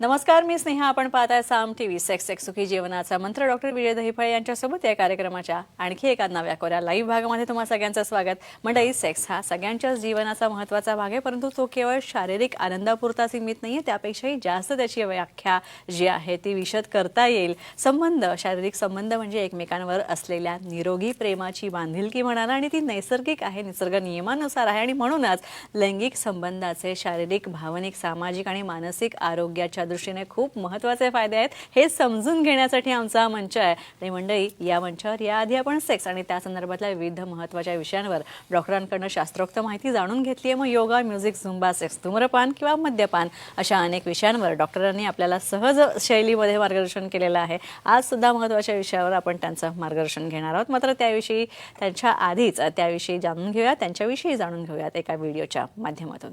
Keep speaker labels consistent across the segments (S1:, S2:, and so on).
S1: नमस्कार मी स्नेहा. आपण पाहताय साम टीव्ही सेक्स सेक्स सुखी जीवनाचा मंत्र. डॉक्टर विजय दहिफळे यांच्यासोबत या कार्यक्रमाच्या आणखी एका नव्या कोऱ्या लाईव्ह भागामध्ये तुम्हा सगळ्यांचं स्वागत. मंडळी सेक्स हा सगळ्यांच्याच जीवनाचा महत्त्वाचा भाग आहे परंतु तो केवळ शारीरिक आनंदापुरता सीमित नाही आहे त्यापेक्षाही जास्त त्याची व्याख्या जी आहे ती विशद करता येईल. संबंध शारीरिक संबंध म्हणजे एकमेकांवर असलेल्या निरोगी प्रेमाची बांधिलकी म्हणाला आणि ती नैसर्गिक आहे निसर्ग नियमानुसार आहे आणि म्हणूनच लैंगिक संबंधाचे शारीरिक भावनिक सामाजिक आणि मानसिक आरोग्याच्या दृष्टीने खूप महत्त्वाचे फायदे आहेत. हे समजून घेण्यासाठी आमचा मंच आहे. आणि मंडळी या मंचावर याआधी आपण सेक्स आणि त्या संदर्भातल्या विविध महत्त्वाच्या विषयांवर डॉक्टरांकडनं शास्त्रोक्त माहिती जाणून घेतली आहे मग योगा म्युझिक झुंबा सेक्स धूम्रपान किंवा मद्यपान अशा अनेक विषयांवर डॉक्टरांनी आपल्याला सहज शैलीमध्ये मार्गदर्शन केलेलं आहे. आज सुद्धा महत्त्वाच्या विषयावर आपण त्यांचं मार्गदर्शन घेणार आहोत. मात्र त्याविषयी त्यांच्या आधीच त्याविषयी जाणून घेऊया त्यांच्याविषयी जाणून घेऊयात एका व्हिडिओच्या माध्यमातून.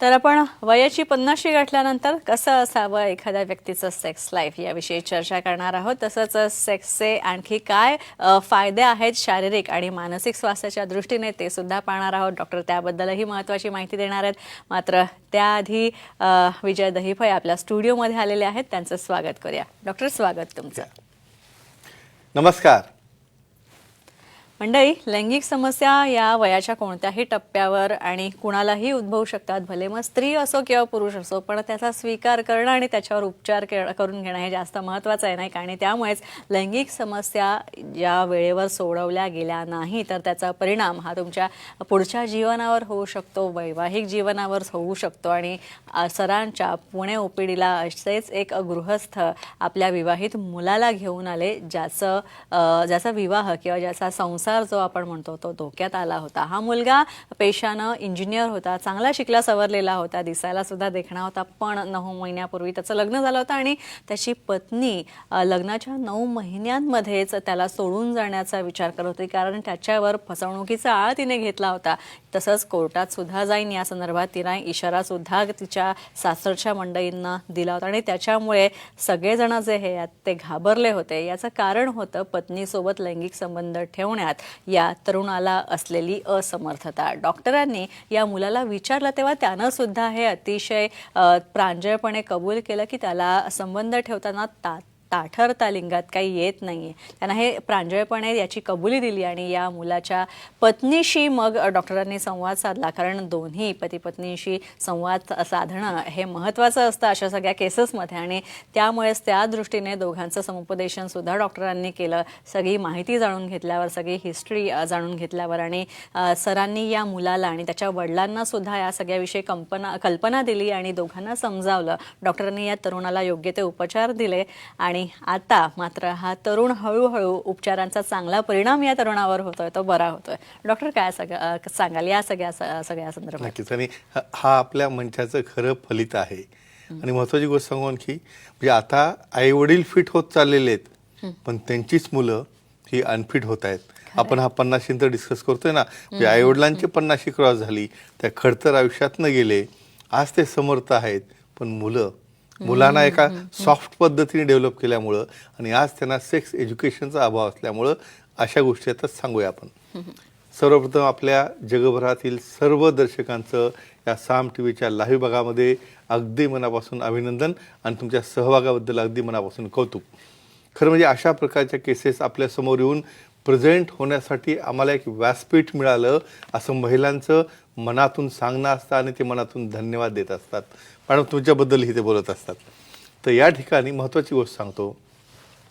S1: तर आपण वयाची पन्नाशी गाठल्यानंतर कसं असावं एखाद्या व्यक्तीचं सेक्स लाईफ याविषयी चर्चा करणार आहोत. तसंच सेक्सचे आणखी काय फायदे आहेत शारीरिक आणि मानसिक स्वास्थ्याच्या दृष्टीने ते सुद्धा पाहणार आहोत. डॉक्टर त्याबद्दलही महत्त्वाची माहिती देणार आहेत. मात्र त्याआधी विजय दहिफळे आपल्या स्टुडिओमध्ये आलेले आहेत. त्यांचं स्वागत करूया. डॉक्टर स्वागत तुमचं.
S2: नमस्कार.
S1: मंडळी लैंगिक समस्या या वयाच्या कोणत्याही टप्प्यावर आणि कुणालाही उद्भवू शकतात. भले मग स्त्री असो किंवा पुरुष असो पण त्याचा स्वीकार करणं आणि त्याच्यावर उपचार के- करून घेणं हे जास्त महत्त्वाचं आहे नाही का? आणि त्यामुळेच लैंगिक समस्या या वेळेवर सोडवल्या गेल्या नाही तर त्याचा परिणाम हा तुमच्या पुढच्या जीवनावर होऊ शकतो वैवाहिक जीवनावर होऊ शकतो आणि सरांच्या पुणे ओपीडीला असेच एक गृहस्थ आपल्या विवाहित मुलाला घेऊन आले ज्याचं ज्याचा विवाह किंवा ज्याचा संसार जो आपण म्हणतो तो धोक्यात आला होता. हा मुलगा पेशानं इंजिनियर होता चांगला शिकला सवरलेला होता दिसायला सुद्धा देखणा होता पण नऊ महिन्यापूर्वी त्याचं लग्न झालं होतं आणि त्याची पत्नी लग्नाच्या नऊ महिन्यांमध्येच त्याला सोडून जाण्याचा विचार करत होती कारण त्याच्यावर फसवणुकीचा आळ तिने घेतला होता. तसंच कोर्टात सुद्धा जाईन या संदर्भात तिला इशारा सुद्धा तिच्या सासरच्या मंडळींना दिला होता आणि त्याच्यामुळे सगळेजण जे हे ते घाबरले होते. याचं कारण होतं पत्नीसोबत लैंगिक संबंध ठेवण्यात या तरुणाला असलेली असमर्थता. डॉक्टरांनी या मुलाला विचारलं तेव्हा त्यानं सुद्धा हे अतिशय प्रांजळपणे कबूल केलं की त्याला संबंध ठेवताना तात ताठरता लिंगात काही येत नाहीये. त्यांना हे प्रांजळपणे याची कबुली दिली आणि या मुलाच्या पत्नीशी मग डॉक्टरांनी संवाद साधला. कारण दोन्ही पती पत्नीशी संवाद साधणं हे महत्त्वाचं असतं अशा सगळ्या केसेसमध्ये आणि त्यामुळेच त्या दृष्टीने दोघांचं समुपदेशन सुद्धा डॉक्टरांनी केलं. सगळी माहिती जाणून घेतल्यावर सगळी हिस्ट्री जाणून घेतल्यावर आणि सरांनी या मुलाला आणि त्याच्या वडिलांना सुद्धा या सगळ्याविषयी कंपना कल्पना दिली आणि दोघांना समजावलं. डॉक्टरांनी या तरुणाला योग्य ते उपचार दिले आणि आता मात्र हा तरुण हळूहळू उपचारांचा चांगला परिणाम या तरुणावर होतोय तो बरा होतोय. डॉक्टर काय सगळं अ, सांगाल या सगळ्या सगळ्या संदर्भात?
S2: नक्कीच. आणि हा- हा आपल्या मंचाचं खरं फलित आहे. आणि महत्वाची गोष्ट सांगू आणखी म्हणजे आता आई वडील फिट होत चाललेले आहेत पण त्यांचीच मुलं ही अनफिट होत आहेत. आपण हा पन्नाशींतर डिस्कस करतोय ना. म्हणजे आई वडिलांची पन्नाशी क्रॉस झाली त्या खडतर आयुष्यात न गेले. आज ते समर्थ आहेत पण मुलं मुलांना एका सॉफ्ट पद्धतीने डेव्हलप केल्यामुळं आणि आज त्यांना सेक्स एज्युकेशनचा अभाव असल्यामुळं अशा गोष्टी आता सांगूया आपण. सर्वप्रथम आपल्या जगभरातील सर्व दर्शकांचं या साम टी व्हीच्या लाईव्ह भागामध्ये अगदी मनापासून अभिनंदन आणि तुमच्या सहभागाबद्दल अगदी मनापासून कौतुक. खरं म्हणजे अशा प्रकारच्या केसेस आपल्यासमोर येऊन प्रेझेंट होण्यासाठी आम्हाला एक व्यासपीठ मिळालं असं महिलांचं मनातून सांगणं असतं आणि ते मनातून धन्यवाद देत असतात. मॅडम तुमच्याबद्दलही ते बोलत असतात. तर या ठिकाणी महत्त्वाची गोष्ट सांगतो.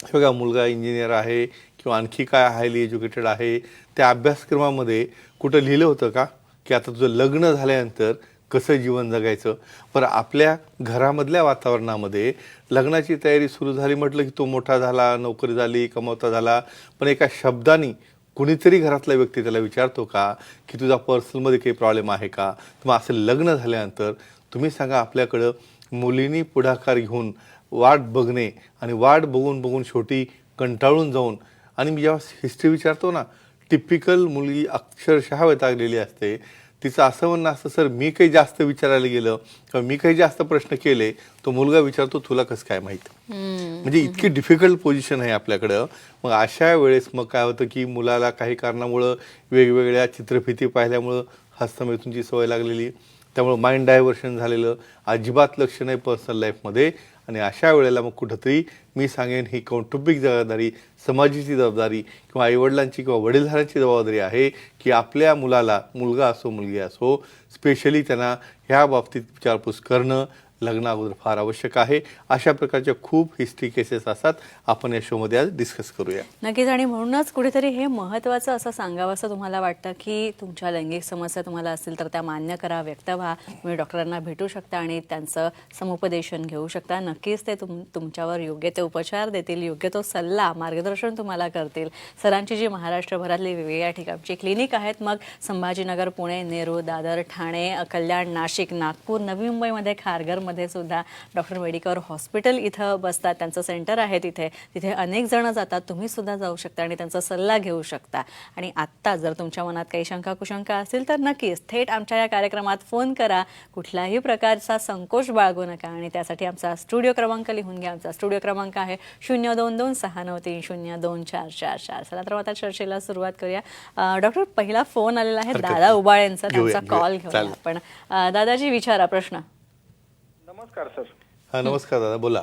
S2: हे बघा मुलगा इंजिनियर आहे किंवा आणखी काय हायली एज्युकेटेड आहे त्या अभ्यासक्रमामध्ये कुठं लिहिलं होतं का? की आता तुझं लग्न झाल्यानंतर कसं जीवन जगायचं? पर आपल्या घरामधल्या वातावरणामध्ये लग्नाची तयारी सुरू झाली म्हटलं की तो मोठा झाला नोकरी झाली कमवता झाला पण एका शब्दानी कुणीतरी घरातला व्यक्ती त्याला विचारतो का की तुझा पर्सनलमध्ये काही प्रॉब्लेम आहे का? मग असं लग्न झाल्यानंतर तुम्ही सांगा आपल्याकडं मुलींनी पुढाकार घेऊन वाट बघणे आणि वाट बघून बघून शेवटी कंटाळून जाऊन आणि मी जेव्हा हिस्ट्री विचारतो ना टिपिकल मुलगी अक्षरशः वैतागलेली असते. तिचं असं म्हणणं असतं सर मी काही जास्त विचारायला गेलं किंवा मी काही जास्त प्रश्न केले तो मुलगा विचारतो तुला कसं काय माहीत? म्हणजे इतकी डिफिकल्ट पोझिशन आहे आपल्याकडं. मग अशा वेळेस मग काय होतं की मुलाला काही कारणामुळं वेगवेगळ्या चित्रफिती पाहिल्यामुळं हस्तमेतूनची सवय लागलेली. त्यामुळं माइंड डायव्हर्शन झालेलं. अजिबात लक्ष नाही पर्सनल लाईफमध्ये आणि अशा वेळेला मग कुठंतरी मी सांगेन ही कौटुंबिक जबाबदारी समाजाची जबाबदारी किंवा आईवडिलांची किंवा वडीलधाऱ्यांची जबाबदारी आहे की आपल्या मुलाला मुलगा असो मुलगी असो स्पेशली त्यांना ह्या बाबतीत विचारपूस करणं लग्ना अगोदर फार आवश्यक आहे. अशा प्रकारच्या खूप हिस्ट्री केसेस असतात. आपण या शोमध्ये आज डिस्कस करूया.
S1: नक्कीच. आणि म्हणूनच कुठेतरी हे महत्त्वाचं असं सांगावं असं तुम्हाला वाटतं की तुमच्या लैंगिक समस्या तुम्हाला असतील तर त्या मान्य करा व्यक्त व्हा. तुम्ही डॉक्टरांना भेटू शकता आणि त्यांचं समुपदेशन घेऊ शकता. नक्कीच ते तुम तुमच्यावर योग्य ते उपचार देतील योग्य तो सल्ला मार्गदर्शन तुम्हाला करतील. सरांची जी महाराष्ट्रभरातली वेगवेगळ्या ठिकाणची क्लिनिक आहेत मग संभाजीनगर पुणे नेहरू दादर ठाणे कल्याण नाशिक नागपूर नवी मुंबईमध्ये खारघरमध्ये सुद्धा डॉक्टर मेडिकल हॉस्पिटल इथं बसतात. त्यांचं सेंटर आहे तिथे. तिथे अनेक जण जातात. तुम्ही सुद्धा जाऊ शकता आणि त्यांचा सल्ला घेऊ शकता. आणि आत्ता जर तुमच्या मनात काही शंका कुशंका असतील तर नक्कीच थेट आमच्या या कार्यक्रमात फोन करा. कुठल्याही प्रकारचा संकोच बाळगू नका आणि त्यासाठी आमचा स्टुडिओ क्रमांक लिहून घ्या. आमचा स्टुडिओ क्रमांक आहे शून्य दोन दोन सहा नऊ तीन शून्य दोन चार चार. चार चला तर मग आता चर्चेला सुरुवात करूया. डॉक्टर पहिला फोन आलेला आहे दादा. उबाळ यांचा त्यांचा. कॉल घेऊया. आपण. दादाजी विचारा प्रश्न.
S3: नमस्कार सर.
S2: हा नमस्कार दादा बोला.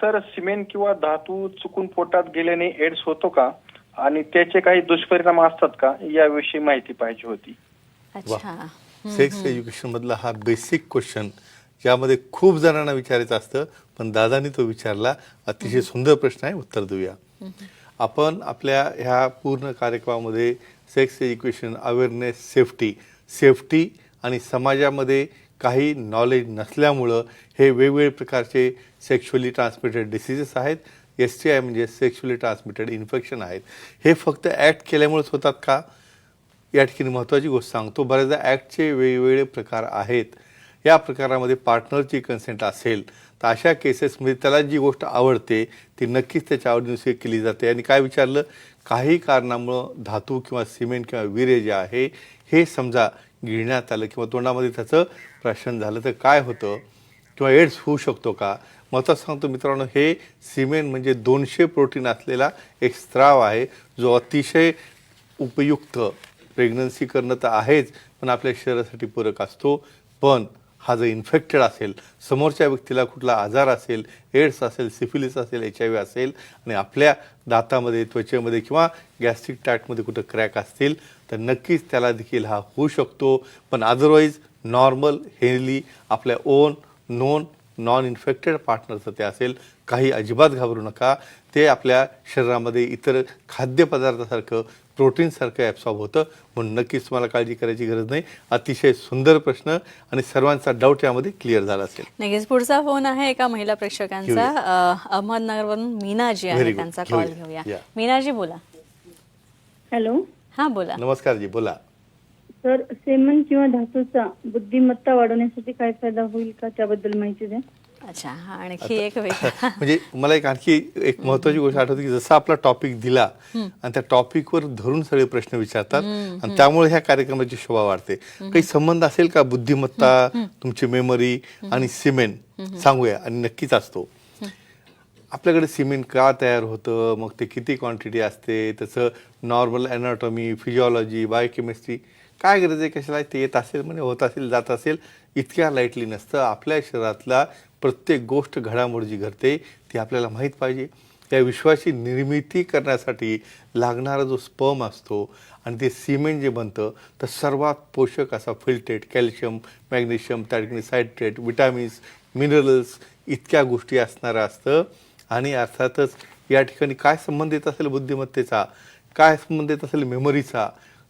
S3: सर सिमेंट किंवा धातू चुकून पोटात गेल्याने एड्स होतो का? आणि त्याचे काही दुष्परिणाम असतात का? याविषयी माहिती पाहिजे होती.
S1: अच्छा.
S2: सेक्स एज्युकेशन मधला हा बेसिक क्वेश्चन ज्यामध्ये खूप जणांना विचारायचं असतं पण दादानी तो विचारला. अतिशय सुंदर प्रश्न आहे उत्तर देऊया. आपण आपल्या ह्या पूर्ण कार्यक्रमामध्ये sex education awareness safety safety आणि समाजामध्ये काही नॉलेज नसल्यामुळं हे वेगवेगळे प्रकारचे सेक्शुअली ट्रान्समिटेड डिसिजेस आहेत. एस टी आय म्हणजे सेक्शुअली ट्रान्समिटेड इन्फेक्शन आहेत. हे फक्त ॲक्ट केल्यामुळेच होतात का? या ठिकाणी महत्त्वाची गोष्ट सांगतो. बऱ्याचदा ॲक्टचे वेगवेगळे प्रकार आहेत. या प्रकारामध्ये पार्टनरची कन्सेंट असेल तर अशा केसेसमध्ये त्याला जी गोष्ट आवडते ती नक्कीच त्याच्या आवडीनुसार केली जाते. आणि काय विचारलं? काही कारणामुळं धातू किंवा सिमेंट किंवा विरे जे आहे हे समजा गिळण्यात आलं किंवा तोंडामध्ये त्याचं प्राशन झालं तर काय होतं? किंवा एड्स होऊ शकतो का? महत्त्वाचं सांगतो मित्रांनो हे सिमेंट म्हणजे दोनशे प्रोटीन असलेला एक स्त्राव आहे जो अतिशय उपयुक्त. प्रेग्नन्सी करणं तर आहेच पण आपल्या शरीरासाठी पूरक असतो. पण हा जर इन्फेक्टेड असेल समोरच्या व्यक्तीला कुठला आजार असेल एड्स असेल सिफिलिस असेल एच आय व्ही असेल आणि आपल्या दातामध्ये त्वचेमध्ये किंवा गॅस्ट्रिक टॅटमध्ये कुठं क्रॅक असतील तर नक्कीच त्याला देखील हा होऊ शकतो. पण अदरवाईज नॉर्मल हेल्दी आपल्या ओन नोन नॉन इन्फेक्टेड पार्टनरचं ते असेल काही अजिबात घाबरू नका. ते आपल्या शरीरामध्ये इतर खाद्यपदार्थासारखं प्रोटीनसारखं ॲब्सॉर्ब होतं. म्हणून नक्कीच तुम्हाला काळजी करायची गरज नाही. अतिशय सुंदर प्रश्न आणि सर्वांचा डाऊट यामध्ये क्लिअर झाला असेल.
S1: नक्कीच पुढचा फोन आहे एका महिला प्रेक्षकांचा. अ, अहमदनगरवरून मीना जी
S2: Very
S1: आहे
S2: good.
S1: त्यांचा कॉल
S2: घेऊया.
S1: घेऊया.
S2: Yeah.
S1: मीनाजी बोला.
S4: हॅलो.
S1: हा बोला.
S2: नमस्कार जी बोला.
S4: सर सेमन किंवा धातूचा बुद्धिमत्ता वाढवण्यासाठी काय फायदा होईल का? त्याबद्दल माहिती द्या.
S1: अच्छा हा आणखी एक वेगळा.
S2: म्हणजे मला एक आणखी एक महत्वाची गोष्ट आठवते की जसा आपला टॉपिक दिला आणि त्या टॉपिकवर धरून सगळे प्रश्न विचारतात आणि त्यामुळे ह्या कार्यक्रमाची शोभा वाढते. काही संबंध असेल का? बुद्धिमत्ता तुमची मेमरी आणि सिमेंट सांगूया आणि नक्कीच असतो. आपल्याकडे सिमेंट का तयार होतं? मग ते किती क्वांटिटी असते? त्याचं नॉर्मल अॅनाटॉमी फिजिओलॉजी बायोकेमिस्ट्री काय गरज आहे? कशाला ते येत असेल? म्हणजे होत असेल जात असेल इतक्या लाईटली नसतं. आपल्या शरीरातला प्रत्येक गोष्ट घडामोड जी घडते ती आपल्याला माहीत पाहिजे. त्या विश्वाची निर्मिती करण्यासाठी लागणारा जो स्पर्म असतो आणि ते सिमेंट जे बनतं तर सर्वात पोषक असा फिल्टेट कॅल्शियम मॅग्नेशियम त्या ठिकाणी सायट्रेट विटॅमिन्स मिनरल्स इतक्या गोष्टी असणारं असतं. आणि अर्थातच या ठिकाणी काय संबंध येत असेल बुद्धिमत्तेचा? काय संबंध येत असेल मेमरीचा?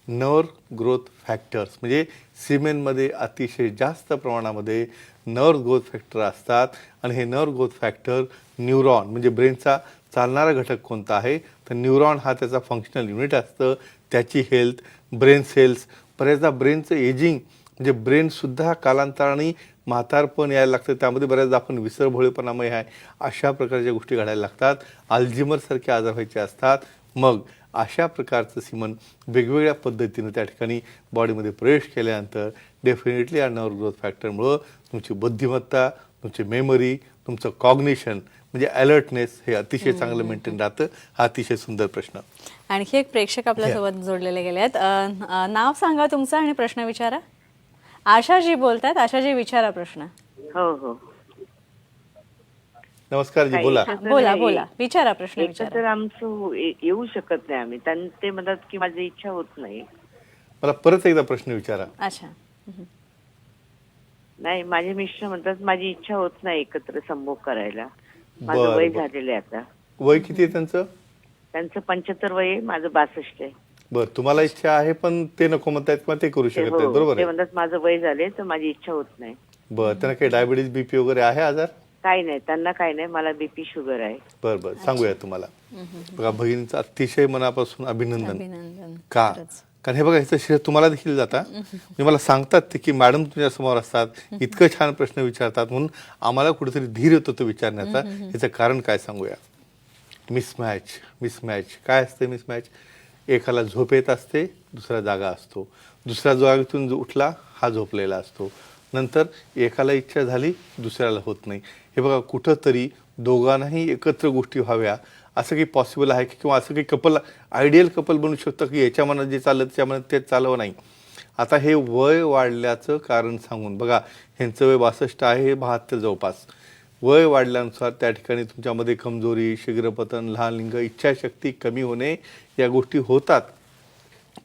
S2: नर ग्रोथ फॅक्टर्स. म्हणजे सिमेंटमध्ये अतिशय जास्त प्रमाणामध्ये नर्व ग्रोथ फॅक्टर असतात. आणि हे नर्व ग्रोथ फॅक्टर न्यूरॉन म्हणजे ब्रेनचा चालणारा घटक कोणता आहे? तर न्यूरॉन हा त्याचा फंक्शनल युनिट असतं. त्याची हेल्थ ब्रेन सेल्स बऱ्याचदा ब्रेनचं एजिंग म्हणजे ब्रेनसुद्धा कालांतराने म्हातारपण यायला लागतं. त्यामध्ये बऱ्याचदा आपण विसरभोळेपणामुळे आहे. अशा प्रकारच्या गोष्टी घडायला लागतात. अल्झिमरसारखे आजार व्हायचे असतात. मग अशा प्रकारचं सिमन वेगवेगळ्या पद्धतीनं त्या ठिकाणी बॉडीमध्ये प्रवेश केल्यानंतर डेफिनेटली नर्व ग्रोथ फॅक्टरमुळं तुमची बुद्धिमत्ता तुमची मेमरी तुमचं कॉग्निशन म्हणजे अलर्टनेस हे अतिशय चांगलं मेंटेन राहतं. हा अतिशय सुंदर प्रश्न.
S1: आणखी एक प्रेक्षक आपल्यासोबत जोडलेले गेले आहेत नाव सांगा तुमचं आणि प्रश्न विचारा. आशाजी बोलतात आशाजी विचारा प्रश्न.
S5: हो हो.
S2: नमस्कार जी बोला.
S1: बोला
S5: नाही.
S1: बोला. विचारा प्रश्न विचारा.
S5: तर आमचं ये- येऊ शकत नाही आम्ही. त्यां ते म्हणतात की माझी इच्छा होत नाही.
S2: मला परत एकदा प्रश्न विचारा.
S1: अच्छा. हम्म.
S5: नाही माझे मिस्टर म्हणतात माझी इच्छा होत नाही एकत्र संभोग करायला. माझं
S2: बरं,
S5: वय
S2: बरं.
S5: झालेलं आहे आता.
S2: वय किती आहे त्यांचं?
S5: त्यांचं पंच्याहत्तर वय आहे माझं बासष्ट आहे.
S2: बर तुम्हाला इच्छा आहे पण ते नको म्हणतायत किंवा ते करू शकत
S5: हो,
S2: नाहीत. बरोबर
S5: ते
S2: आहे.
S5: म्हणतात माझं वय झाले तर माझी इच्छा होत नाही.
S2: बर त्यांना काही डायबिटीज बीपी वगैरे आहे आजार?
S5: काही नाही त्यांना काही नाही मला बीपी शुगर आहे.
S2: बर बर सांगूया तुम्हाला. बघा भगिनीचं अतिशय मनापासून अभिनंदन.
S1: अभिनंदन
S2: का?
S1: खरंच.
S2: कारण हे बघा ह्याचं श्रेय तुम्हाला देखील जाता. म्हणजे मला सांगतात ते की मॅडम तुमच्यासमोर असतात इतकं छान प्रश्न विचारतात म्हणून आम्हाला कुठेतरी धीर येतो तो विचारण्याचा. ह्याचं कारण काय सांगूया? मिसमॅच मिसमॅच काय असते मिसमॅच एकाला झोप येत असते दुसरा जागा असतो. दुसऱ्या जागेतून जो उठला हा झोपलेला असतो. नंतर एकाला इच्छा झाली दुसऱ्याला होत नाही. हे बघा कुठंतरी दोघांनाही एकत्र गोष्टी व्हाव्या. असं काही पॉसिबल आहे की किंवा असं काही कपल आयडियल कपल बनू शकतं की याच्या मनात जे चाललं त्याच्या मनात ते चालवं नाही. आता हे वय वाढल्याचं कारण सांगून बघा ह्यांचं वय बासष्ट आहे हे बहात्तर जवळपास. वय वाढल्यानुसार त्या ठिकाणी तुमच्यामध्ये कमजोरी शीघ्रपतन लहान लिंग इच्छाशक्ती कमी होणे या गोष्टी होतात.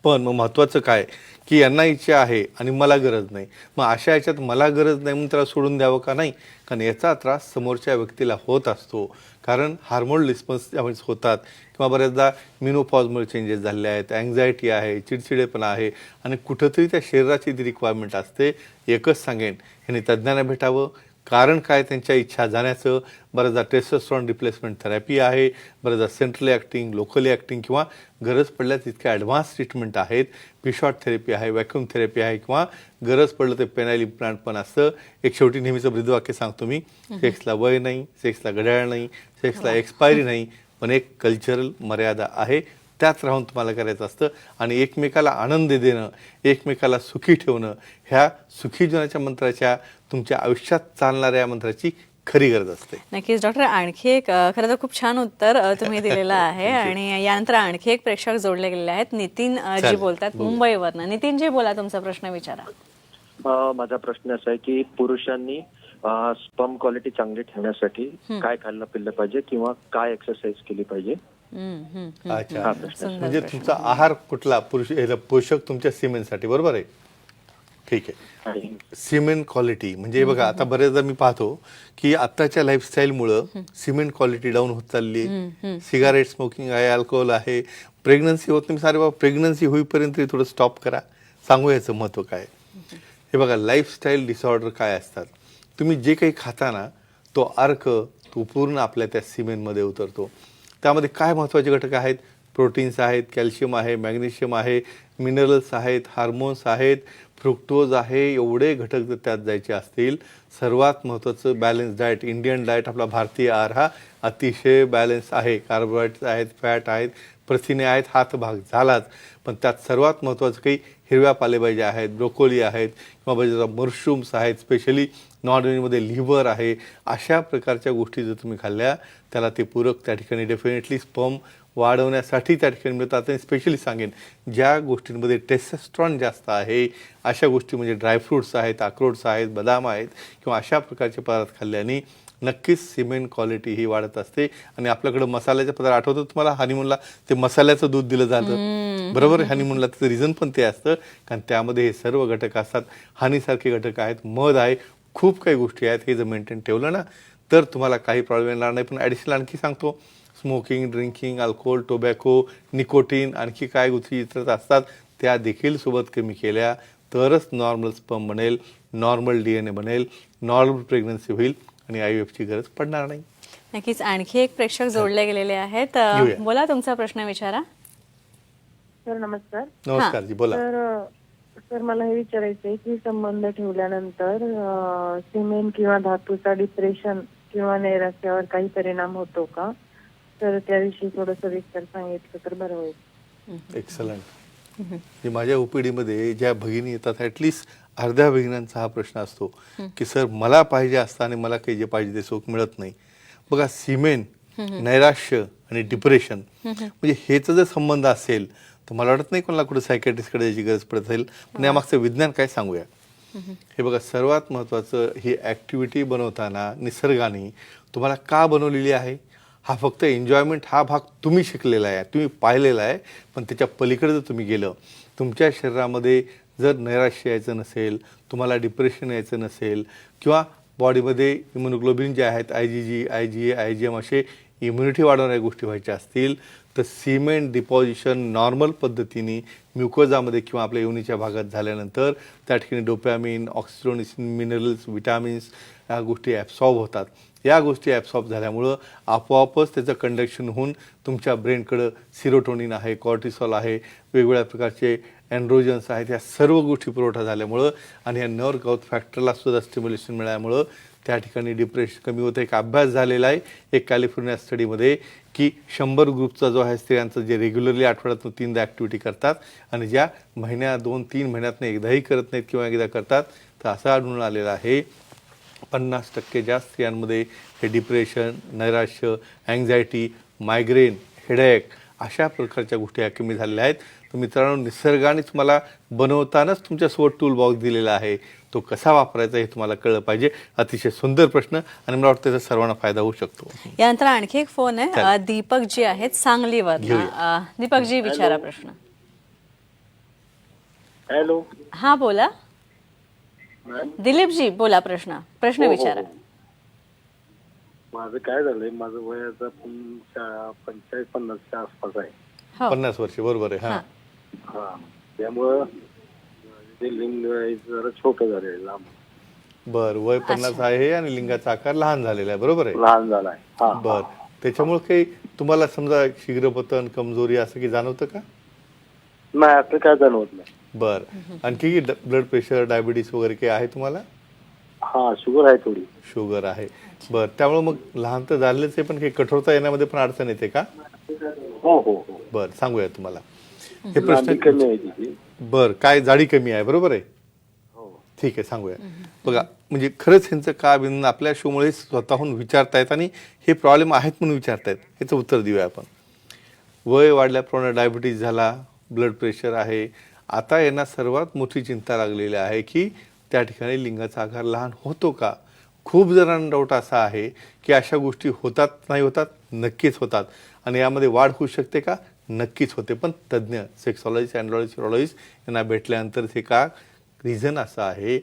S2: पण मग महत्त्वाचं काय? की यांना इच्छा आहे आणि मला गरज नाही. मग अशा याच्यात मला गरज नाही म्हणून त्याला सोडून द्यावं का नाही? कारण याचा त्रास समोरच्या व्यक्तीला होत असतो. कारण हार्मोन रिस्पॉन्स त्यामुळे होतात. किंवा बऱ्याचदा मिनोपॉजमुळे चेंजेस झाले आहेत अँझायटी आहे चिडचिडेपणा आहे आणि कुठंतरी त्या शरीराची ती रिक्वायरमेंट असते एकच सांगेन ह्याने तज्ज्ञांना भेटावं कारण काय? त्यांच्या इच्छा जाण्याचं. बऱ्याचदा टेस्टोस्ट्रॉन रिप्लेसमेंट थेरपी आहे. बऱ्याचदा सेंट्रली ॲक्टिंग लोकली ॲक्टिंग किंवा गरज पडल्यास इतक्या ॲडव्हान्स ट्रीटमेंट आहेत. पिशॉट थेरपी आहे वॅक्युम थेरपी आहे किंवा गरज पडलं ते पेनाईल इम्प्लांट पण असतं. एक शेवटी नेहमीचं ब्रीदवाक्य सांगतो मी. सेक्सला वय नाही सेक्सला घड्याळ नाही सेक्सला एक्सपायरी नाही पण एक कल्चरल मर्यादा आहे. त्यात राहून तुम्हाला करायचं असतं. आणि एकमेकाला आनंद देणं एकमेकाला सुखी ठेवणं ह्या सुखी जीवनाच्या मंत्राच्या तुमच्या आयुष्यात चालणाऱ्या या मंत्राची खरी गरज असते.
S1: नक्कीच. डॉक्टर आणखी एक खरं तर खूप छान उत्तर तुम्ही दिलेलं आहे. आणि यानंतर आणखी एक प्रेक्षक जोडले गेलेले आहेत. नितीन जी. बोलतात
S2: बोलू.
S1: मुंबईवरनं. नितीन जी बोला तुमचा प्रश्न विचारा.
S6: माझा प्रश्न असा आहे की पुरुषांनी स्पर्म क्वालिटी चांगली ठेवण्यासाठी काय खाल्लं पिल्लं पाहिजे किंवा काय एक्सरसाइज केली पाहिजे.
S2: अच्छा.
S6: हा प्रश्न
S2: म्हणजे. तुमचा आहार कुठला? पुरुष पोषक तुमच्या सिमेंटसाठी बरोबर आहे? ठीक आहे.
S6: आणि
S2: सिमेंट क्वालिटी म्हणजे बघा आता बरेचदा मी पाहतो की आत्ताच्या लाईफस्टाईलमुळं सिमेंट क्वालिटी डाऊन होत चालली सिगारेट स्मोकिंग आहे अल्कोहोल आहे. प्रेग्नन्सी होत नाही सारे बाबा प्रेग्नन्सी होईपर्यंत थोडं स्टॉप करा. सांगू याचं महत्त्व काय हे बघा लाईफस्टाईल डिसऑर्डर काय असतात? तुम्ही जे काही खाता ना तो अर्क तो पूर्ण आपल्या त्या सिमेंटमध्ये उतरतो. त्यामध्ये काय महत्त्वाचे घटक आहेत? प्रोटीन्स आहेत कॅल्शियम आहे मॅग्नेशियम आहे मिनरल्स आहेत हार्मोन्स आहेत फ्रुक्टोज आहे एवढे घटक जर त्यात जायचे असतील सर्वात महत्त्वाचं बॅलन्स डाएट इंडियन डाएट आपला भारतीय आहार हा अतिशय बॅलन्स आहे. कार्बोहायड्रेट्स आहेत फॅट आहेत प्रथिने आहेत हात भाग झालाच. पण त्यात सर्वात महत्त्वाचं काही हिरव्या पालेभाज्या आहेत ब्रोकोली आहेत किंवा बरेचदा मशरूम्स आहेत स्पेशली नॉन व्हेजमध्ये लिव्हर आहे अशा प्रकारच्या गोष्टी जर तुम्ही खाल्ल्या त्याला ते पूरक त्या ठिकाणी डेफिनेटली स्पम वाढवण्यासाठी त्या ठिकाणी मिळतात. आणि स्पेशली सांगेन ज्या गोष्टींमध्ये टेस्टेस्ट्रॉन जास्त आहे अशा गोष्टी म्हणजे ड्रायफ्रुट्स आहेत अक्रोड्स आहेत बदाम आहेत किंवा अशा प्रकारचे पदार्थ खाल्ल्याने नक्कीच सिमेंट क्वालिटी ही वाढत असते. आणि आपल्याकडे मसाल्याचे पदार्थ आठवतं तुम्हाला? हनीमूनला ते मसाल्याचं दूध दिलं जातं. बरोबर? हनीमूनला त्याचं रिझन पण ते असतं. कारण त्यामध्ये हे सर्व घटक असतात. हानीसारखे घटक आहेत. मध आहे. खूप काही गोष्टी आहेत. हे जर मेंटेन ठेवलं ना तर तुम्हाला काही प्रॉब्लेम येणार नाही. पण ॲडिशनल आणखी सांगतो. Smoking drinking alcohol tobacco nicotine आणखी काय गोष्टी इतर असतात त्या देखील सोबत कमी केल्या तरच नॉर्मल स्पम बनेल नॉर्मल डी एन ए बनेल नॉर्मल प्रेग्नन्सी होईल. आणि आय ची गरज पडणार नाही.
S1: नक्कीच आणखी एक प्रेक्षक जोडले गेलेले आहेत. बोला तुमचा प्रश्न विचारा.
S7: सर नमस्कार.
S2: नमस्कार जी बोला
S7: तर तर मला हे विचारायचं आहे की संबंध ठेवल्यानंतर अं, सिमेंट किंवा धातूचा डिप्रेशन किंवा नैराश्यावर काही परिणाम होतो का? तर त्याविषयी थोडं सविस्तर सांगितलं तर बरं होईल.
S2: एक्सलंट माझ्या ओपीडीमध्ये ज्या भगिनी येतात ॲटलिस्ट अर्ध्या भगिनींचा हा प्रश्न असतो की सर मला पाहिजे असतं आणि मला काही जे पाहिजे ते सुख मिळत नाही. बघा सिमेंट नैराश्य आणि डिप्रेशन म्हणजे हेच जर संबंध असेल तर मला वाटत नाही कोणाला कुठे सायकॅट्रिस्टकडे याची गरज पडत असेल. पण यामागचं विज्ञान काय सांगूया? हे बघा सर्वात महत्त्वाचं ही ॲक्टिव्हिटी बनवताना निसर्गाने तुम्हाला का बनवलेली आहे? हा फक्त एन्जॉयमेंट हा भाग तुम्ही शिकलेला आहे तुम्ही पाहिलेला आहे पण त्याच्या पलीकडे जर तुम्ही गेलं तुमच्या शरीरामध्ये जर नैराश्य यायचं नसेल तुम्हाला डिप्रेशन यायचं नसेल किंवा बॉडीमध्ये इम्युनोग्लोबिन जे आहेत I G G I G A I G M असे इम्युनिटी वाढवणाऱ्या गोष्टी व्हायच्या असतील तर सिमेंट डिपॉझिशन नॉर्मल पद्धतीने म्युकोजामध्ये किंवा आपल्या योनीच्या भागात झाल्यानंतर त्या ठिकाणी डोपॅमिन ऑक्सिडोनिसिन मिनरल्स विटॅमिन्स या गोष्टी ॲब्सॉर्ब होतात. या गोष्टी ॲब्सॉर्ब झाल्यामुळं आपोआपच त्याचं कंडक्शन होऊन तुमच्या ब्रेनकडं सिरोटोनिन आहे कॉर्टिसॉल आहे वेगवेगळ्या प्रकारचे अँड्रोजन्स आहेत या सर्व गोष्टी पुरवठा झाल्यामुळं आणि या नर्व ग्रोथ फॅक्टरला सुद्धा स्टिम्युलेशन मिळाल्यामुळं त्या ठिकाणी डिप्रेशन कमी होतं. एक अभ्यास झालेला आहे एक कॅलिफोर्निया स्टडीमध्ये की शंभर ग्रुपचा जो आहे स्त्रियांचं जे रेग्युलरली आठवड्यातून तीनदा ॲक्टिव्हिटी करतात आणि ज्या महिन्या दोन तीन महिन्यातनं एकदाही करत नाहीत किंवा एकदा करतात तर असं आढळून आलेलं आहे. पन्नास टक्के ज्या स्त्रियांमध्ये हे डिप्रेशन नैराश्य अँझायटी मायग्रेन हेडेक अशा प्रकारच्या गोष्टी या कमी झालेल्या आहेत. तर मित्रांनो निसर्गाने तुम्हाला बनवतानाच तुमच्यासोबत टूल बॉक्स दिलेला आहे. तो कसा वापरायचा हे तुम्हाला कळलं पाहिजे. अतिशय सुंदर प्रश्न आणि मला वाटतं त्याचा सर्वांना फायदा होऊ शकतो.
S1: यानंतर आणखी एक फोन आहे. अ, दीपक जी आहेत सांगलीवर. दीपक जी विचारा प्रश्न.
S6: हॅलो.
S1: हा बोला. दिलीप जी बोला प्रश्न. प्रश्न
S6: हो, हो,
S1: विचारा.
S6: हो. माझं काय झालंय? माझं वय आता पण चा- पंचेचाळीस पन्नासच्या आसपास आहे.
S1: हो.
S2: पन्नास वर्षे बरोबर आहे. हा.
S6: हा. त्यामुळं ते लिंग आहे जरा छोटं झालंय लांब.
S2: बर वय पन्नास आहे आणि लिंगाचा आकार लहान झालेला आहे बरोबर आहे?
S6: लहान झालाय. हा.
S2: बर त्याच्यामुळे काही तुम्हाला समजा शीघ्रपतन कमजोरी असं काही जाणवतं का?
S6: नाही असं काय जाणवत नाही.
S2: बर आणखी ब्लड प्रेशर डायबिटीस वगैरे काही आहे तुम्हाला?
S6: हा शुगर आहे थोडी.
S2: शुगर आहे. बर त्यामुळे मग लहान तर झालेच आहे पण काही कठोरता येण्यामध्ये पण अडचण येते का?
S6: हो हो हो.
S2: बर सांगूया तुम्हाला. हे प्रश्न
S6: आहे
S2: बर काय जाडी कमी आहे बरोबर आहे?
S6: हो.
S2: ठीक आहे सांगूया. बघा म्हणजे खरंच ह्यांचं का अभिनंदन? आपल्या शोमुळे स्वतःहून विचारतायत आणि हे प्रॉब्लेम आहेत म्हणून विचारतायत याचं उत्तर देऊया आपण. वय वाढल्याप्रमाणे डायबिटीज झाला ब्लड प्रेशर आहे. आता यांना सर्वात मोठी चिंता लागलेली आहे की त्या ठिकाणी लिंगाचा आकार लहान होतो का? खूप जणांना डाऊट असा आहे की अशा गोष्टी होतात नाही होतात? नक्कीच होतात. आणि यामध्ये वाढ होऊ शकते का? नक्कीच होते. पण तज्ज्ञ सेक्सॉलॉजिस्ट अँड्रॉलॉजिस्ट सिरोलॉजिस्ट यांना भेटल्यानंतर हे का रिझन असं आहे?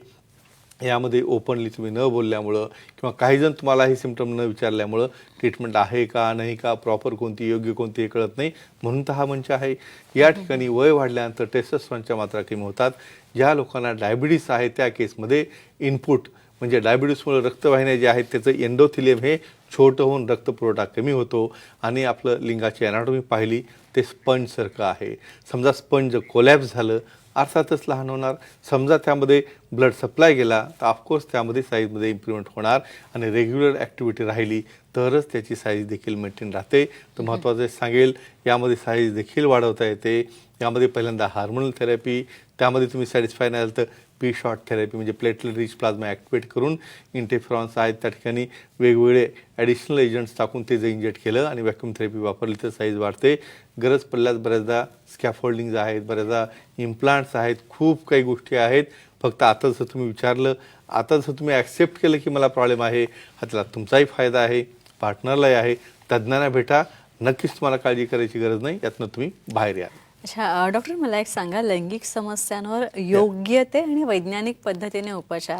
S2: यामध्ये ओपनली तुम्ही न बोलल्यामुळं किंवा काही जण तुम्हाला हे सिमटम न विचारल्यामुळं ट्रीटमेंट आहे का नाही का प्रॉपर कोणती योग्य कोणती हे कळत नाही. म्हणून तर हा मंच आहे. या ठिकाणी वय वाढल्यानंतर टेस्टस्ट्रॉनच्या मात्रा कमी होतात. ज्या लोकांना डायबिटीस आहे त्या केसमध्ये इनपुट म्हणजे डायबिटीसमुळे रक्तवाहिन्या ज्या आहेत त्याचं एन्डोथिलियम हे छोटं होऊन रक्तपुरवठा कमी होतो. आणि आपलं लिंगाची अनाटॉमी पाहिली ते स्पंजसारखं आहे. समजा स्पंज कोलॅप्स झालं अर्थातच लहान होणार. समजा त्यामध्ये ब्लड सप्लाय गेला तर ऑफकोर्स त्यामध्ये साईजमध्ये इम्प्रुव्हमेंट होणार. आणि रेग्युलर ॲक्टिव्हिटी राहिली तरच त्याची साईज देखील मेंटेन राहते. तर महत्त्वाचं सांगेल यामध्ये साईज देखील वाढवता येते. यामध्ये पहिल्यांदा हार्मोनल थेरपी त्यामध्ये तुम्ही सॅटिस्फाय नाही झालं तर पी शॉर्ट थेरपी म्हणजे प्लेटलेट रिच प्लाझ्मा ॲक्टिवेट करून इंटेफ्रॉन्स आहेत त्या ठिकाणी वेगवेगळे ॲडिशनल एजंट्स टाकून ते जर इंजेक्ट केलं आणि व्हॅक्युम थेरपी वापरली तर साईज वाढते. गरज पडल्यास बऱ्याचदा स्कॅफोल्डिंग्ज आहेत बऱ्याचदा इम्प्लांट्स आहेत खूप काही गोष्टी आहेत. फक्त आता जसं तुम्ही विचारलं आता जसं तुम्ही ॲक्सेप्ट केलं की मला प्रॉब्लेम आहे हा त्याला तुमचाही फायदा आहे पार्टनरलाही आहे तज्ज्ञांना भेटा. नक्कीच तुम्हाला काळजी करायची गरज नाही यातनं तुम्ही बाहेर या.
S1: अच्छा डॉक्टर मला एक सांगा लैंगिक समस्यांवर योग्य ते आणि वैज्ञानिक पद्धतीने उपचार.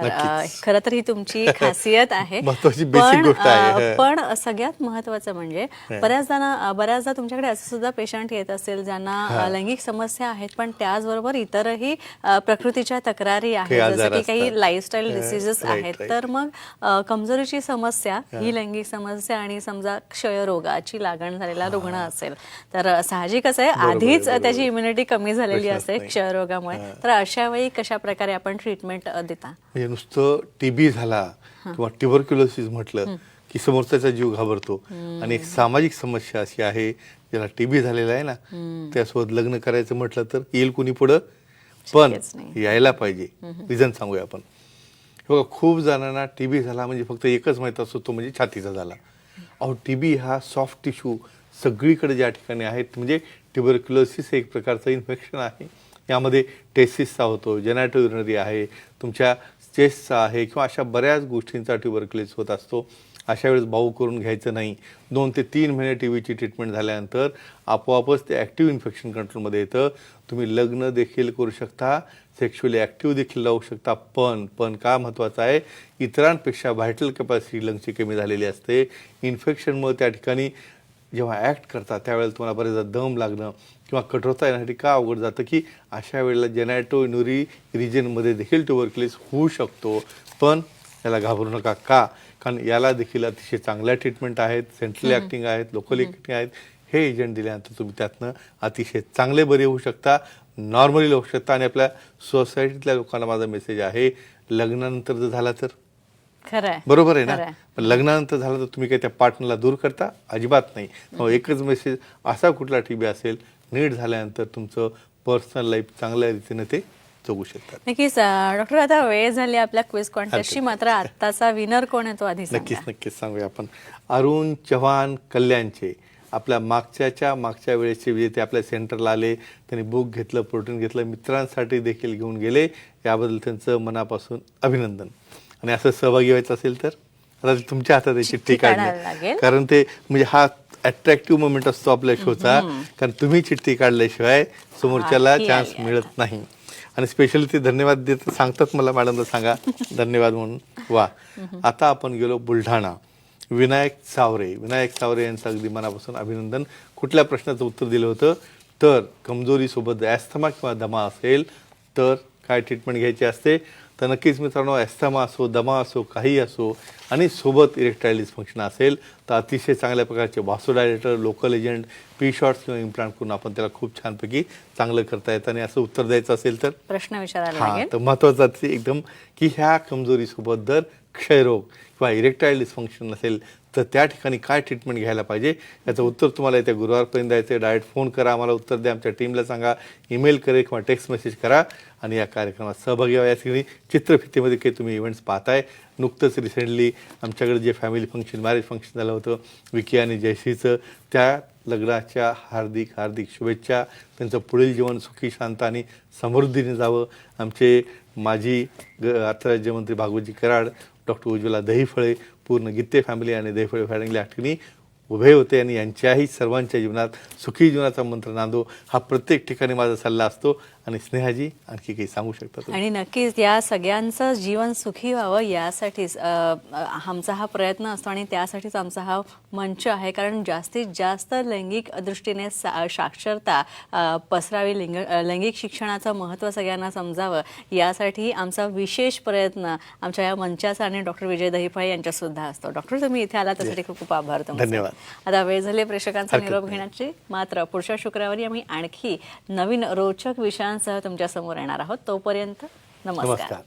S1: खरं तर ही तुमची खासियत आहे.
S2: हं.
S1: पण सगळ्यात महत्वाचं म्हणजे बऱ्याच जण बऱ्याचदा तुमच्याकडे असं सुद्धा पेशंट येत असेल ज्यांना लैंगिक समस्या आहेत पण त्याचबरोबर इतरही प्रकृतीच्या तक्रारी आहेत जसं की काही. लाईफस्टाईल डिसिजेस आहेत. तर मग कमजोरीची समस्या ही. लैंगिक समस्या आणि समजा क्षयरोगाची लागण झालेला रुग्ण असेल तर साहजिकच आहे. आधीच त्याची त्याची इम्युनिटी कमी झालेली असते. क्षयरोगामुळे. तर अशा वेळी कशा प्रकारे आपण ट्रीटमेंट देता?
S2: म्हणजे नुसतं टीबी झाला किंवा ट्युबरक्युलोसिस म्हटलं की समोरच्याचा जीव घाबरतो. आणि एक सामाजिक समस्या अशी आहे ज्याला टीबी झालेला आहे ना त्यासोबत लग्न करायचं म्हटलं तर येईल कुणी पुढं? पण. यायला पाहिजे. रिझन सांगूया आपण. हे बघा खूप जणांना टीबी झाला म्हणजे फक्त एकच माहीत असतो तो म्हणजे छातीचा झाला. अहो टीबी हा सॉफ्ट टिश्यू सगळीकडे ज्या ठिकाणी आहेत म्हणजे ट्युबरक्युलोसिस एक प्रकारचं इन्फेक्शन आहे. यामध्ये टेसिसचा होतो जेनॅटो युरिनरी आहे तुमच्या चेस्टचा आहे किंवा अशा बऱ्याच गोष्टींचा ट्युबरक्युलोसिस होत असतो. अशा वेळेस भाऊ करून घ्यायचं नाही. दोन ते तीन महिने टी व्हीची ट्रीटमेंट झाल्यानंतर आपोआपच ते ॲक्टिव्ह इन्फेक्शन कंट्रोलमध्ये येतं. तुम्ही लग्न देखील करू शकता सेक्शुअली ॲक्टिव्ह देखील राहू शकता पण पण का महत्त्वाचं आहे इतरांपेक्षा व्हायटल कॅपॅसिटी लंगची कमी झालेली असते. इन्फेक्शनमुळे त्या ठिकाणी जेव्हा ॲक्ट करतात त्यावेळेला तुम्हाला बरेचदा दम लागणं किंवा कठोरता येण्यासाठी का अवघड जातं? की अशा वेळेला जेनॅटो न्युरी रिजनमध्ये देखील ट्युबरक्युलिस होऊ शकतो पण याला घाबरू नका. का? कारण याला देखील अतिशय चांगल्या ट्रीटमेंट आहेत सेंट्रल ॲक्टिंग आहेत लोकल ॲक्टिंग आहेत. हे एजंट दिल्यानंतर तुम्ही त्यातनं अतिशय चांगले बरे होऊ शकता नॉर्मली होऊ शकता. आणि आपल्या सोसायटीतल्या लोकांना माझा मेसेज आहे लग्नानंतर जर झाला तर? बरोबर आहे ना. पण लग्नानंतर झालं तर तुम्ही काही त्या पार्टनरला दूर करता? अजिबात नाही. मग एकच मेसेज असा कुठला टीबी असेल नीट झाल्यानंतर तुमचं पर्सनल लाईफ चांगल्या रीतीने ते जगू शकतात.
S1: नक्कीच डॉक्टर आता वेळ झाली आपल्या क्विज कॉन्टेस्टची मात्र आत्ताचा विनर कोण आहे तो आधी
S2: नक्कीच. नक्कीच सांगूया आपण. अरुण चव्हाण कल्याणचे. आपल्या मागच्याच्या मागच्या वेळेचे विजेते आपल्या सेंटरला आले. त्यांनी बुक घेतलं प्रोटीन घेतलं मित्रांसाठी देखील घेऊन गेले. याबद्दल त्यांचं मनापासून अभिनंदन. आणि असं सहभागी व्हायचं असेल तर आता ते तुमच्या हातात आहे चिठ्ठी
S1: काढायला
S2: काढणे
S1: लागेल.
S2: कारण ते म्हणजे हा अट्रॅक्टिव्ह मोमेंट असतो आपल्या शोचा कारण तुम्ही चिठ्ठी काढल्याशिवाय समोरच्याला चान्स
S1: आली
S2: मिळत नाही. आणि स्पेशली ते धन्यवाद देत सांगतात मला मॅडमला सांगा धन्यवाद म्हणून वा. आता आपण गेलो बुलढाणा. विनायक सावरे विनायक सावरे यांचं अगदी मनापासून अभिनंदन. कुठल्या प्रश्नाचं उत्तर दिलं होतं? तर कमजोरीसोबत ॲस्थमा किंवा दमा असेल तर काय ट्रीटमेंट घ्यायची असते? तर नक्कीच मित्रांनो ॲस्थमा असो दमा असो काही असो आणि सोबत इरेक्टाईल डिस्फंक्शन असेल तर अतिशय चांगल्या प्रकारचे vasodilator local agent P shots किंवा इम्प्लांट करून आपण त्याला खूप छानपैकी चांगलं करता येतं. आणि असं उत्तर द्यायचं असेल तर?
S1: प्रश्न विचारायला
S2: हा तर महत्वाचं ते एकदम की ह्या कमजोरीसोबत जर क्षयरोग किंवा इरेक्टाईल डिस्फंक्शन असेल तर त्या ठिकाणी काय ट्रीटमेंट घ्यायला पाहिजे? याचं उत्तर तुम्हाला येत्या गुरुवारपर्यंत द्यायचं डायरेक्ट फोन करा आम्हाला उत्तर द्या. आमच्या टीमला सांगा. ईमेल करे किंवा टेक्स्ट मेसेज करा आणि या कार्यक्रमात सहभागी व्हा. या ठिकाणी चित्रफितीमध्ये काही तुम्ही इव्हेंट्स पाहताय. नुकतंच रिसेंटली आमच्याकडे जे फॅमिली फंक्शन मॅरेज फंक्शन झालं होतं विकी आणि जयश्रीचं त्या लग्नाच्या हार्दिक हार्दिक शुभेच्छा. त्यांचं पुढील जीवन सुखी शांत आणि समृद्धीने जावं. आमचे माजी ग अर्थराज्यमंत्री भागवतजी कराड डॉक्टर उज्ज्वला दहीफळे पूर्ण गीते फॅमिली आणि देवफळे फॅमिली आठवणी उभे होते आणि यांच्याही सर्वांच्या जीवनात सुखी जीवनाचा मंत्र नांदो. हा प्रत्येक ठिकाणी माझा सल्ला असतो. आणि स्नेहाजी आणखी काही सांगू शकता?
S1: आणि नक्कीच या सगळ्यांचं जीवन सुखी व्हावं यासाठीच आमचा हा प्रयत्न असतो आणि त्यासाठीच आमचा हा मंच आहे कारण जास्तीत जास्त लैंगिक दृष्टीने सा- साक्षरता पसरावी लिंग लैंगिक शिक्षणाचं महत्त्व सगळ्यांना समजावं यासाठी आमचा विशेष प्रयत्न आमच्या या मंचाचा आणि डॉक्टर विजय दहिफळे यांच्यासुद्धा असतो डॉक्टर तुम्ही इथे आला त्यासाठी खूप खूप आभार
S2: धन्यवाद.
S1: आता वेळ झाली प्रेक्षकांचा निरोप. घेण्याची मात्र पुढच्या शुक्रवारी आम्ही आणखी नवीन रोचक विषयांसह बातम्यांसह तुमच्यासमोर येणार आहोत. तोपर्यंत
S2: नमस्कार.